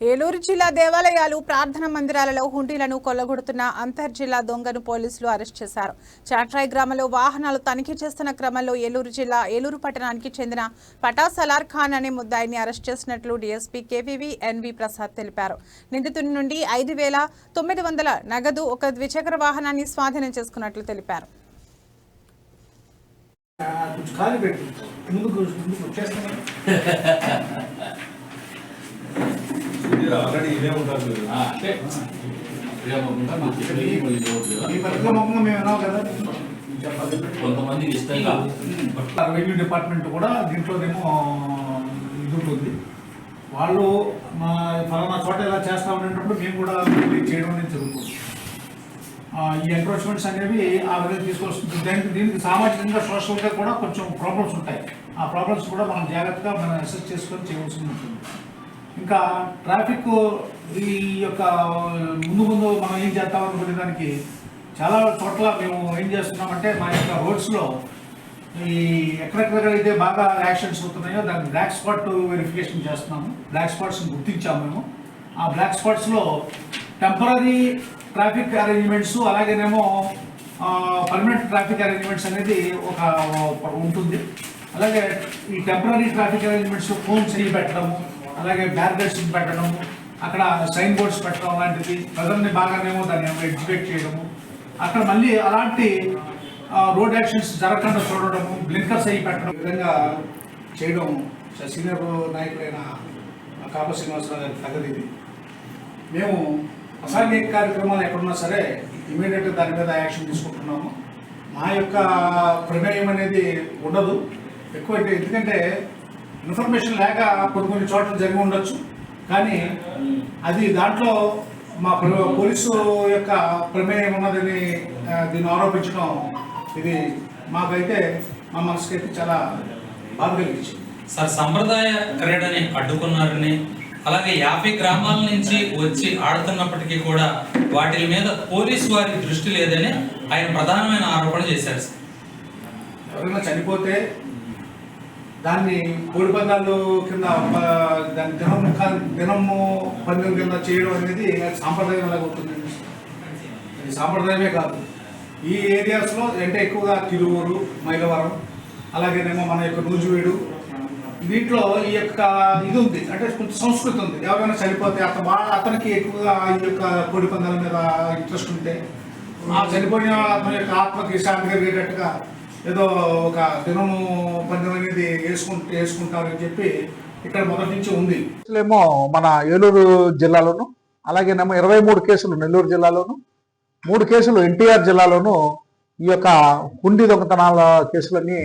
ఏలూరు జిల్లా దేవాలయాలు ప్రార్థన మందిరాలలో హుండీలను కొల్లగొడుతున్న అంతర్జిల్లా దొంగను పోలీసులు అరెస్ట్ చేశారు. చాట్రాయ్ గ్రామంలో వాహనాలు తనిఖీ చేస్తున్న క్రమంలో ఏలూరు జిల్లా ఏలూరు పట్టణానికి చెందిన పటా సలార్ ఖాన్ అనే ముద్దాయిని అరెస్ట్ చేసినట్లు డీఎస్పీ కేవీవి ఎన్వి ప్రసాద్ తెలిపారు. నిందితుడి నుండి ఐదు వేల తొమ్మిది వందల నగదు ఒక ద్విచక్ర వాహనాన్ని స్వాధీనం చేసుకున్నట్లు తెలిపారు. ఆ, కొంచెం ఖాళీ పెట్టు. ముందుకు ముందుకు ఆల్రెడీ ఇదే ఉంటారు అంటే ఇష్టంగా. రెవెన్యూ డిపార్ట్మెంట్ కూడా దీంట్లోనేమో ఇది ఉంటుంది. వాళ్ళు మా ఫలానా చోట ఇలా చేస్తా ఉండేటప్పుడు మేము కూడా చేయడం అనేది జరుగుతుంది. ఈ ఎంక్రోచ్మెంట్స్ అనేవి ఆ విధంగా తీసుకొస్తుంది. దానికి దీనికి సామాజికంగా సోషల్గా కూడా కొంచెం ప్రాబ్లమ్స్ ఉంటాయి. ఆ ప్రాబ్లమ్స్ కూడా మనం జాగ్రత్తగా మనం అసెస్ చేసుకొని చేయవలసి ఉంటుంది. ఇంకా ట్రాఫిక్ ఈ యొక్క ముందు ముందు మనం ఏం చేద్దాం అనుకునే దానికి చాలా చోట్ల మేము ఏం చేస్తున్నామంటే మా యొక్క రోడ్స్లో ఈ ఎక్కడెక్కడైతే బాగా యాక్సిడెంట్స్ అవుతున్నాయో దాన్ని బ్లాక్ స్పాట్ వెరిఫికేషన్ చేస్తున్నాము. బ్లాక్ స్పాట్స్ని గుర్తించాము మేము. ఆ బ్లాక్ స్పాట్స్లో టెంపరీ ట్రాఫిక్ అరేంజ్మెంట్స్ అలాగేనేమో పర్మనెంట్ ట్రాఫిక్ అరేంజ్మెంట్స్ అనేది ఒక ఉంటుంది. అలాగే ఈ టెంపరీ ట్రాఫిక్ అరేంజ్మెంట్స్ ఫోన్ అయ్యి పెట్టడము అలాగే బ్యారికేడ్స్ పెట్టడం అక్కడ సైన్ బోర్డ్స్ పెట్టడం అలాంటిది. ప్రజల్ని బాగానేమో దాన్ని ఎడ్యుకేట్ చేయడము. అక్కడ మళ్ళీ అలాంటి రోడ్ యాక్షన్స్ జరగకుండా చూడడము బ్లింకర్స్ అయ్యి పెట్టడం విధంగా చేయడం సీనియర్ నాయకుడైన కాప శ్రీనివాసరావు గారి తగది ఇది. మేము అసాంఘిక కార్యక్రమాలు ఎక్కడున్నా సరే ఇమీడియట్గా దాని మీద యాక్షన్ తీసుకుంటున్నాము. మా యొక్క ప్రమేయం అనేది ఉండదు. ఎక్కువ ఎందుకంటే ఇన్ఫర్మేషన్ లేక కొన్ని కొన్ని చోట్ల జరిగి ఉండొచ్చు. కానీ అది దాంట్లో మా పోలీసు యొక్క ప్రమేయం ఉన్నదని దీన్ని ఆరోపించడం ఇది మాకైతే మా మనసుకైతే చాలా బాధ కలిగించింది. సార్ సంప్రదాయ క్రీడని అడ్డుకున్నారని అలాగే యాభై గ్రామాల నుంచి వచ్చి ఆడుతున్నప్పటికీ కూడా వాటి మీద పోలీసు వారి దృష్టి లేదని ఆయన ప్రధానమైన ఆరోపణ చేశారు సార్. ఎవరైనా చనిపోతే దాన్ని కోడి పందాలు కింద దాని దినం దినము పందెం కింద చేయడం అనేది సాంప్రదాయం లాగా ఉంటుందండి ఇది సాంప్రదాయమే కాదు. ఈ ఏరియాస్లో అంటే ఎక్కువగా తిరువూరు మైలవరం అలాగేనేమో మన యొక్క నూజివీడు. దీంట్లో ఈ యొక్క ఇది ఉంది. అంటే కొంచెం సంస్కృతి ఉంది. ఎవరైనా చనిపోతే అతను బాగా అతనికి ఎక్కువగా ఈ యొక్క కోడి పందాల మీద ఇంట్రెస్ట్ ఉంటే ఆ చనిపోయిన అతని యొక్క ఆత్మకి శాంతి కలిగేటట్టుగా ఏదో ఒక దినము పందెం అనేది వేసుకుంటూ వేసుకుంటారని చెప్పి ఇక్కడ మొదటి నుంచి ఉంది. ఏమో మన ఏలూరు జిల్లాలోను అలాగేనేమో ఇరవై మూడు కేసులు నెల్లూరు జిల్లాలోను మూడు కేసులు ఎన్టీఆర్ జిల్లాలోను ఈ యొక్క హుండీ దొంగతనాల కేసులన్నీ